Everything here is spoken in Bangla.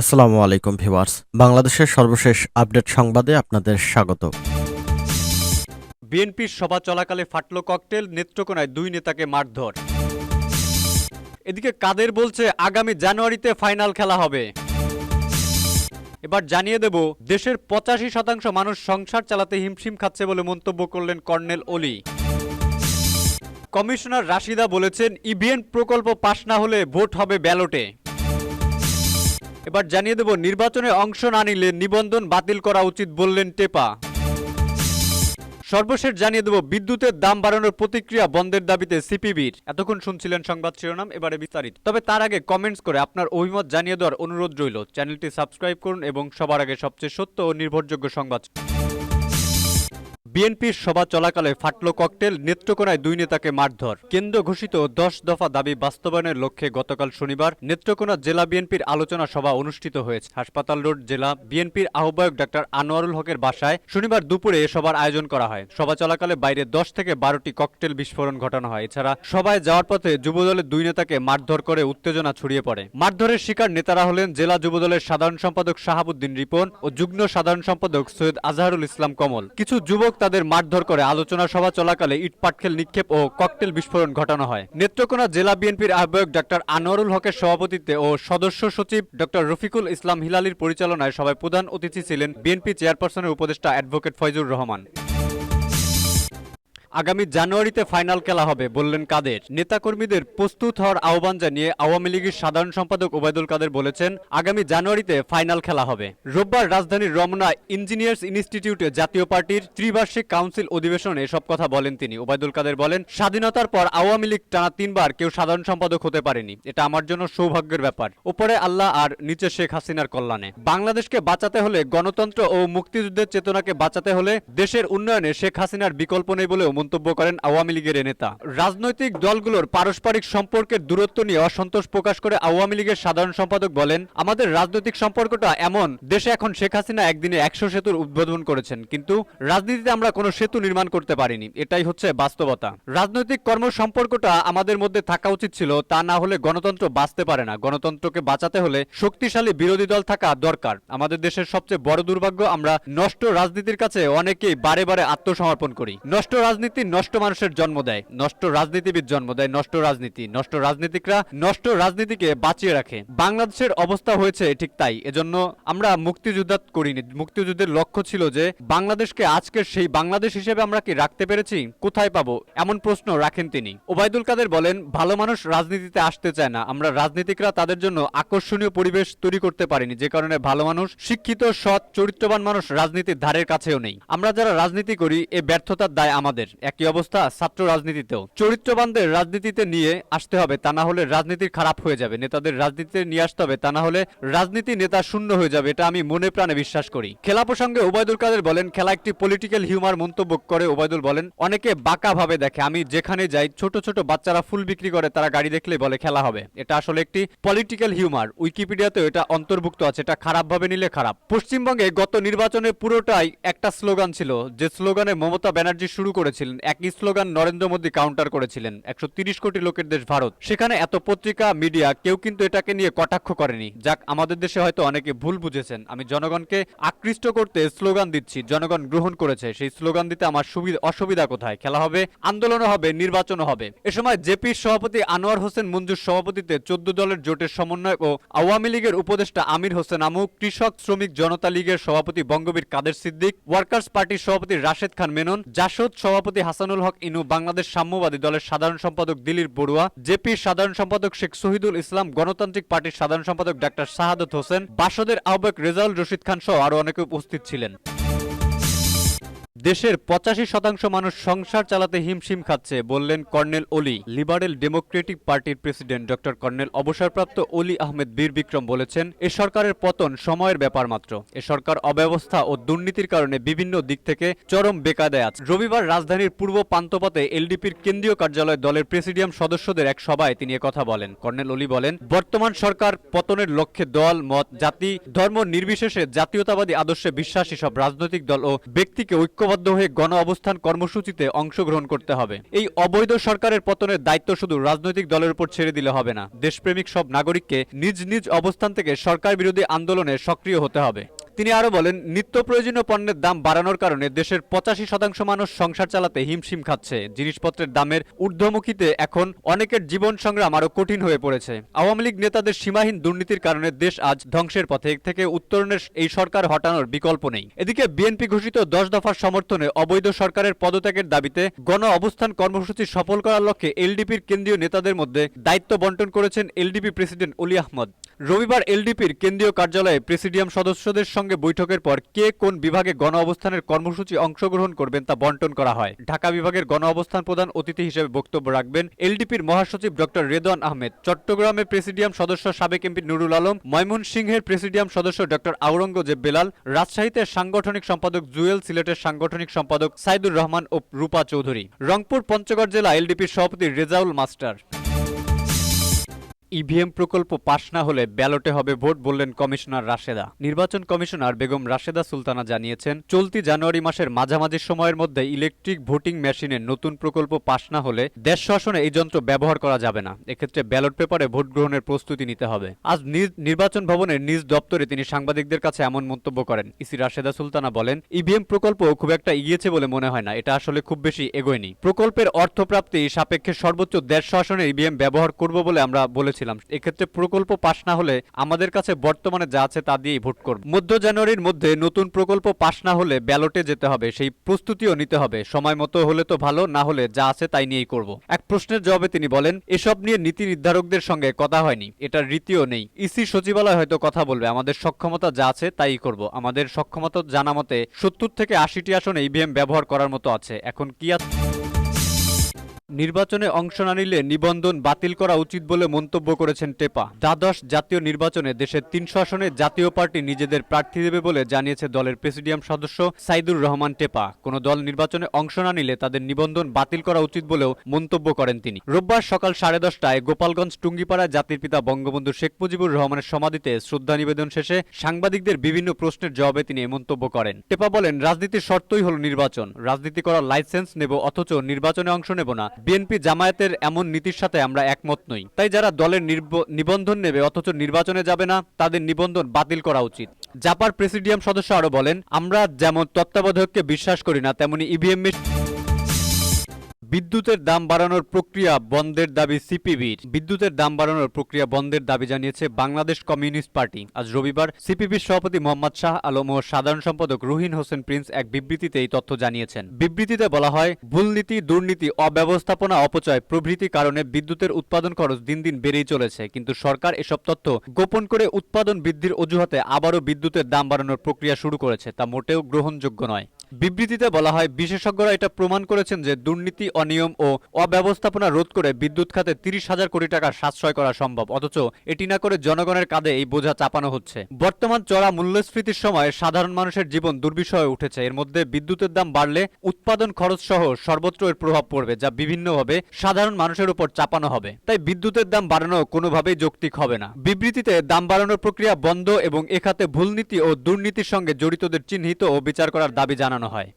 আসসালামু আলাইকুম ভিউয়ার্স। বাংলাদেশের সর্বশেষ আপডেট সংবাদে আপনাদের স্বাগত। বিএনপির সভা চলাকালে ফাটল ককটেল, নেত্রকোনায় দুই নেতাকে মারধর। এদিকে কাদের বলছে আগামী জানুয়ারিতে ফাইনাল খেলা হবে। এবার জানিয়ে দেব, দেশের পঁচাশি শতাংশ মানুষ সংসার চালাতে হিমশিম খাচ্ছে বলে মন্তব্য করলেন কর্নেল অলি। কমিশনার রাশিদা বলেছেন, ইভিএন প্রকল্প পাশ না হলে ভোট হবে ব্যালটে। এবার জানিয়ে দেব, নির্বাচনে অংশ না নিলে নিবন্ধন বাতিল করা উচিত বললেন টেপা। সর্বশেষ জানিয়ে দেব, বিদ্যুতের দাম বাড়ানোর প্রতিক্রিয়া বন্ধের দাবিতে সিপিবির। এতক্ষণ শুনছিলেন সংবাদ শিরোনাম, এবারে বিস্তারিত। তবে তার আগে কমেন্টস করে আপনার অভিমত জানিয়ে দেওয়ার অনুরোধ রইল। চ্যানেলটি সাবস্ক্রাইব করুন এবং সবার আগে সবচেয়ে সত্য ও নির্ভরযোগ্য সংবাদ। বিএনপির সভা চলাকালে ফাটল ককটেল, নেত্রকোনায় দুই নেতাকে মারধর। কেন্দ্র ঘোষিত দশ দফা দাবি বাস্তবায়নের লক্ষ্যে গতকাল শনিবার নেত্রকোনা জেলা বিএনপির আলোচনা সভা অনুষ্ঠিত হয়েছে। হাসপাতাল রোড জেলা বিএনপির আহ্বায়ক ডাক্তার আনোয়ারুল হকের বাসায় শনিবার দুপুরে এ সভার আয়োজন করা হয়। সভা চলাকালে বাইরে দশ থেকে বারোটি ককটেল বিস্ফোরণ ঘটানো হয়। এছাড়া সভায় যাওয়ার পথে যুবদলের দুই নেতাকে মারধর করে উত্তেজনা ছড়িয়ে পড়ে। মারধরের শিকার নেতারা হলেন জেলা যুবদলের সাধারণ সম্পাদক শাহাবুদ্দিন রিপন ও যুগ্ম সাধারণ সম্পাদক সৈয়দ আজহারুল ইসলাম কমল। কিছু যুবক তাদের মারধর করে আলোচনা সভা চলাকালে ইটপাটকেল নিক্ষেপ ও ককটেল বিস্ফোরণ ঘটানো হয়। নেত্রকোনা জেলা বিএনপির আহ্বায়ক ডাক্তার আনোয়ারুল হকের সভাপতিত্বে ও সদস্য সচিব ডক্টর রফিকুল ইসলাম হিলালির পরিচালনায় সভায় প্রধান অতিথি ছিলেন বিএনপি চেয়ারপারসনের উপদেষ্টা অ্যাডভোকেট ফয়জুর রহমান। আগামী জানুয়ারিতে ফাইনাল খেলা হবে, বললেন কাদের। নেতাকর্মীদের প্রস্তুত হওয়ার আহ্বান জানিয়ে আওয়ামী লীগের সাধারণ সম্পাদক ওবায়দুল কাদের বলেছেন, আগামী জানুয়ারিতে ফাইনাল খেলা হবে। রোববার রাজধানীর রমনা ইঞ্জিনিয়ার্স ইনস্টিটিউটে জাতীয় পার্টির ত্রিবার্ষিক কাউন্সিল অধিবেশনে এসব কথা বলেন তিনি। ওবায়দুল কাদের বলেন, স্বাধীনতার পর আওয়ামী লীগ টানা তিনবার কেউ সাধারণ সম্পাদক হতে পারেনি। এটা আমার জন্য সৌভাগ্যের ব্যাপার। উপরে আল্লাহ আর নিচে শেখ হাসিনার কল্যাণে। বাংলাদেশকে বাঁচাতে হলে গণতন্ত্র ও মুক্তিযুদ্ধের চেতনাকে বাঁচাতে হলে দেশের উন্নয়নে শেখ হাসিনার বিকল্প নেই বলেও মন্তব্য করেন আওয়ামী লীগের নেতা। রাজনৈতিক দলগুলোর পারস্পরিক সম্পর্কের দূরত্ব নিয়ে অসন্তোষ প্রকাশ করে আওয়ামী লীগের সাধারণ সম্পাদক বলেন, আমাদের রাজনৈতিক সম্পর্কটা এমন, দেশে এখন শেখ হাসিনা একদিনে একশো সেতুর উদ্বোধন করেছেন, কিন্তু রাজনীতিতে আমরা কোনো সেতু নির্মাণ করতে পারিনি। এটাই হচ্ছে বাস্তবতা। রাজনৈতিক কর্ম সম্পর্কটা আমাদের মধ্যে থাকা উচিত ছিল, তা না হলে গণতন্ত্র বাঁচতে পারে না। গণতন্ত্রকে বাঁচাতে হলে শক্তিশালী বিরোধী দল থাকা দরকার। আমাদের দেশের সবচেয়ে বড় দুর্ভাগ্য, আমরা নষ্ট রাজনীতির কাছে অনেকেই বারে বারে আত্মসমর্পণ করি। নষ্ট রাজনীতি নষ্ট মানুষের জন্ম দেয়, নষ্ট রাজনীতিবিদ জন্ম দেয়, নষ্ট রাজনীতি, নষ্ট রাজনীতিকরা নষ্ট রাজনীতিকে বাঁচিয়ে রাখে। বাংলাদেশের অবস্থা হয়েছে ঠিক তাই, এজন্য আমরা মুক্তিযুদ্ধ করিনি। মুক্তিযুদ্ধের লক্ষ্য ছিল যে, বাংলাদেশকে আজকের সেই বাংলাদেশ হিসেবে আমরা কি রাখতে পেরেছি? কোথায় পাবো? এমন প্রশ্ন রাখেন তিনি। ওবায়দুল কাদের বলেন, ভালো মানুষ রাজনীতিতে আসতে চায় না। আমরা রাজনীতিকরা তাদের জন্য আকর্ষণীয় পরিবেশ তৈরি করতে পারিনি। যে কারণে ভালো মানুষ, শিক্ষিত, সৎ, চরিত্রবান মানুষ রাজনীতির ধারের কাছেও নেই। আমরা যারা রাজনীতি করি, এ ব্যর্থতার দায় আমাদের। একই অবস্থা ছাত্র রাজনীতিতেও। চরিত্রবানদের রাজনীতিতে নিয়ে আসতে হবে, তা না হলে রাজনীতির খারাপ হয়ে যাবে। নেতাদের রাজনীতিতে নিয়ে আসতে হবে, তা না হলে রাজনীতি নেতা শূন্য হয়ে যাবে, এটা আমি মনে প্রাণে বিশ্বাস করি। খেলা প্রসঙ্গে ওবায়দুল কাদের বলেন, খেলা একটি পলিটিক্যাল হিউমার মন্তব্য করে ওবায়দুল বলেন, অনেকে বাঁকা ভাবে দেখে, আমি যেখানে যাই, ছোট ছোট বাচ্চারা ফুল বিক্রি করে, তারা গাড়ি দেখলে বলে খেলা হবে। এটা আসলে একটি পলিটিক্যাল হিউমার উইকিপিডিয়াতেও এটা অন্তর্ভুক্ত আছে, এটা খারাপ ভাবে নিলে খারাপ। পশ্চিমবঙ্গে গত নির্বাচনে পুরোটাই একটা স্লোগান ছিল, যে স্লোগানে মমতা ব্যানার্জি শুরু করেছিলেন। একই স্লোগান নরেন্দ্র মোদী কাউন্টার করেছিলেন, একশো কোটি লোকের দেশ ভারত। সেখানে এত পত্রিকা মিডিয়া কেউ কিন্তু এটাকে নিয়ে কটাক্ষ করেনি। যাক, আমাদের দেশে হয়তো অনেকে ভুল বুঝেছেন। আমি জনগণকে আকৃষ্ট করতে স্লোগান দিচ্ছি, জনগণ গ্রহণ করেছে। সেই স্লোগান দিতে আমার সুবিধা, অসুবিধা কোথায়? খেলা হবে, আন্দোলনও হবে, নির্বাচনও হবে। এ সময় জেপির সভাপতি আনোয়ার হোসেন মঞ্জুর সভাপতিতে চোদ্দ দলের জোটের সমন্বয়ক ও আওয়ামী লীগের উপদেষ্টা আমির হোসেন আমু, কৃষক, শ্রমিক, জনতা লীগের সভাপতি বঙ্গবীর কাদের সিদ্দিক, ওয়ার্কার্স পার্টির সভাপতি রাশেদ খান মেনন, জাসদ সভাপতি হাসানুল হক ইনু বাংলাদেশ সাম্যবাদী দলের সাধারণ সম্পাদক দিলীপ বড়ুয়া, জেপির সাধারণ সম্পাদক শেখ শহীদুল ইসলাম, গণতান্ত্রিক পার্টির সাধারণ সম্পাদক ডাক্তার শাহাদত হোসেন, বাসদের আহ্বায়ক রেজাউল রশিদ খান সহ আরও অনেকে উপস্থিত ছিলেন। দেশের পঁচাশি শতাংশ মানুষ সংসার চালাতে হিমশিম খাচ্ছে, বললেন কর্নেল অলি লিবারেল ডেমোক্রেটিক পার্টির প্রেসিডেন্ট ডক্টর কর্নেল অবসরপ্রাপ্ত অলি আহমেদ বীর বিক্রম বলেছেন, এ সরকারের পতন সময়ের ব্যাপার মাত্র। এ সরকার অব্যবস্থা ও দুর্নীতির কারণে বিভিন্ন দিক থেকে চরম বেকায়দায় আছে। রবিবার রাজধানীর পূর্ব পান্তপথে এলডিপির কেন্দ্রীয় কার্যালয় দলের প্রেসিডিয়াম সদস্যদের এক সভায় তিনি কথা বলেন। কর্নেল অলি বলেন, বর্তমান সরকার পতনের লক্ষ্যে দল, মত, জাতি, ধর্ম নির্বিশেষে জাতীয়তাবাদী আদর্শে বিশ্বাসী সব রাজনৈতিক দল ও ব্যক্তিকে ঐক্য ঐক্যবদ্ধ হয়ে গণ অবস্থান কর্মসূচিতে অংশগ্রহণ করতে হবে। এই অবৈধ সরকারের পতনের দায়িত্ব শুধু রাজনৈতিক দলের উপর ছেড়ে দিলে হবে না। দেশপ্রেমিক সব নাগরিককে নিজ নিজ অবস্থান থেকে সরকার বিরোধী আন্দোলনে সক্রিয় হতে হবে। তিনি আরও বলেন, নিত্য প্রয়োজনীয় পণ্যের দাম বাড়ানোর কারণে দেশের পঁচাশি শতাংশ মানুষ সংসার চালাতে হিমশিম খাচ্ছে। জিনিসপত্রের দামের ঊর্ধ্বমুখীতে এখন অনেকের জীবন সংগ্রাম আরও কঠিন হয়ে পড়েছে। আওয়ামী লীগ নেতাদের সীমাহীন দুর্নীতির কারণে দেশ আজ ধ্বংসের পথে থেকে উত্তরণের এই সরকার হটানোর বিকল্প নেই। এদিকে বিএনপি ঘোষিত দশ দফার সমর্থনে অবৈধ সরকারের পদত্যাগের দাবিতে গণ অবস্থান কর্মসূচি সফল করার লক্ষ্যে এলডিপির কেন্দ্রীয় নেতাদের মধ্যে দায়িত্ব বন্টন করেছেন এলডিপি প্রেসিডেন্ট অলি আহমদ। রবিবার এলডিপির কেন্দ্রীয় কার্যালয়ে প্রেসিডিয়াম সদস্যদের সঙ্গে বৈঠকের পর কে কোন বিভাগে গণ অবস্থানের কর্মসূচি অংশগ্রহণ করবেন তা বন্টন করা হয়। ঢাকা বিভাগের গণ অবস্থান প্রধান অতিথি হিসেবে বক্তব্য রাখবেন এলডিপির মহাসচিব ডক্টর রেদওয়ান আহমেদ, চট্টগ্রামের প্রেসিডিয়াম সদস্য সাবেক এমপি নুরুল আলম, ময়মনসিংহের প্রেসিডিয়াম সদস্য ডক্টর আওরঙ্গজেব বেলাল, রাজশাহীতে সাংগঠনিক সম্পাদক জুয়েল সিলেটের সাংগঠনিক সম্পাদক সাইদুর রহমান ও রূপা চৌধুরী। রংপুর পঞ্চগড় জেলা এলডিপির সভাপতি রেজাউল মাস্টার। ইভিএম প্রকল্প পাশ না হলে ব্যালটে হবে ভোট বললেন কমিশনার রাশেদা। নির্বাচন কমিশনার বেগম রাশেদা সুলতানা জানিয়েছেন, চলতি জানুয়ারি মাসের মাঝামাঝি সময়ের মধ্যে ইলেকট্রিক ভোটিং মেশিনের নতুন প্রকল্প পাশ না হলে দেশ শাসনে এই যন্ত্র ব্যবহার করা যাবে না। এক্ষেত্রে ব্যালট পেপারে ভোট গ্রহণের প্রস্তুতি নিতে হবে। আজ নিজ নির্বাচন ভবনের নিজ দপ্তরে তিনি সাংবাদিকদের কাছে এমন মন্তব্য করেন। ইসি রাশেদা সুলতানা বলেন, ইভিএম প্রকল্প খুব একটা এগিয়েছে বলে মনে হয় না। এটা আসলে খুব বেশি এগোয়নি। প্রকল্পের অর্থপ্রাপ্তি সাপেক্ষে সর্বোচ্চ দেশ শাসনে ইভিএম ব্যবহার করব বলে আমরা বলেছিলাম এক্ষেত্রে প্রকল্প পাশ না হলে আমাদের কাছে বর্তমানে যা আছে তা দিয়েই ভোট করব। মধ্য জানুয়ারির মধ্যে নতুন প্রকল্প পাশ না হলে ব্যালটে যেতে হবে, সেই প্রস্তুতিও নিতে হবে। সময় মতো হলে তো ভালো, না হলে যা আছে তাই নিয়েই করব। এক প্রশ্নের জবাবে তিনি বলেন, এসব নিয়ে নীতি নির্ধারকদের সঙ্গে কথা হয়নি, এটার রীতিও নেই। ইসি সচিবালয় হয়তো কথা বলবে, আমাদের সক্ষমতা যা আছে তাই করব। আমাদের সক্ষমতা জানা মতে সত্তর থেকে আশিটি আসনে ইভিএম ব্যবহার করার মতো আছে। এখন কি আছে নির্বাচনে অংশ না নিলে নিবন্ধন বাতিল করা উচিত বলে মন্তব্য করেছেন টেপা। দ্বাদশ জাতীয় নির্বাচনে দেশের তিনশো আসনে জাতীয় পার্টি নিজেদের প্রার্থী দেবে বলে জানিয়েছে দলের প্রেসিডিয়াম সদস্য সাইদুর রহমান টেপা। কোন দল নির্বাচনে অংশ না নিলে তাদের নিবন্ধন বাতিল করা উচিত বলেও মন্তব্য করেন তিনি। রোববার সকাল সাড়ে দশটায় গোপালগঞ্জ টুঙ্গিপাড়ায় জাতির পিতা বঙ্গবন্ধু শেখ মুজিবুর রহমানের সমাধিতে শ্রদ্ধা নিবেদন শেষে সাংবাদিকদের বিভিন্ন প্রশ্নের জবাবে তিনি মন্তব্য করেন। টেপা বলেন, রাজনীতির শর্তই হল নির্বাচন। রাজনীতি করার লাইসেন্স নেব অথচ নির্বাচনে অংশ নেব না। বিএনপি জামায়াতের এমন নীতির সাথে আমরা একমত নই। তাই যারা দলের নিবন্ধন নেবে অথচ নির্বাচনে যাবে না, তাদের নিবন্ধন বাতিল করা উচিত। জাপার প্রেসিডিয়াম সদস্য আরও বলেন, আমরা যেমন তত্ত্বাবধায়ককে বিশ্বাস করি না, তেমনি ইভিএম বিদ্যুতের দাম বাড়ানোর প্রক্রিয়া বন্ধের দাবি সিপিবির। বিদ্যুতের দাম বাড়ানোর প্রক্রিয়া বন্ধের দাবি জানিয়েছে বাংলাদেশ কমিউনিস্ট পার্টি। আজ রবিবার সিপিবির সভাপতি মোহাম্মদ শাহ আলম ও সাধারণ সম্পাদক রুহিন হোসেন প্রিন্স এক বিবৃতিতে এই তথ্য জানিয়েছেন। বিবৃতিতে বলা হয়, ভুলনীতি, দুর্নীতি, অব্যবস্থাপনা, অপচয় প্রভৃতি কারণে বিদ্যুতের উৎপাদন খরচ দিন দিন বেড়েই চলেছে। কিন্তু সরকার এসব তথ্য গোপন করে উৎপাদন বৃদ্ধির অজুহাতে আবারও বিদ্যুতের দাম বাড়ানোর প্রক্রিয়া শুরু করেছে, তা মোটেও গ্রহণযোগ্য নয়। বিবৃতিতে বলা হয়, বিশেষজ্ঞরা এটা প্রমাণ করেছেন যে দুর্নীতি, অনিয়ম ও অব্যবস্থাপনা রোধ করে বিদ্যুৎ খাতে তিরিশ হাজার কোটি টাকা সাশ্রয় করা সম্ভব। অথচ এটি না করে জনগণের কাঁধে এই বোঝা চাপানো হচ্ছে। বর্তমান চড়া মূল্যস্ফীতির সময় সাধারণ মানুষের জীবন দুর্বিষহ হয়ে উঠেছে। এর মধ্যে বিদ্যুতের দাম বাড়লে উৎপাদন খরচ সহ সর্বত্র এর প্রভাব পড়বে, যা বিভিন্নভাবে সাধারণ মানুষের উপর চাপানো হবে। তাই বিদ্যুতের দাম বাড়ানো কোনোভাবেই যৌক্তিক হবে না। বিবৃতিতে দাম বাড়ানোর প্রক্রিয়া বন্ধ এবং এ খাতে ভুলনীতি ও দুর্নীতির সঙ্গে জড়িতদের চিহ্নিত ও বিচার করার দাবি জানানো whanonohai.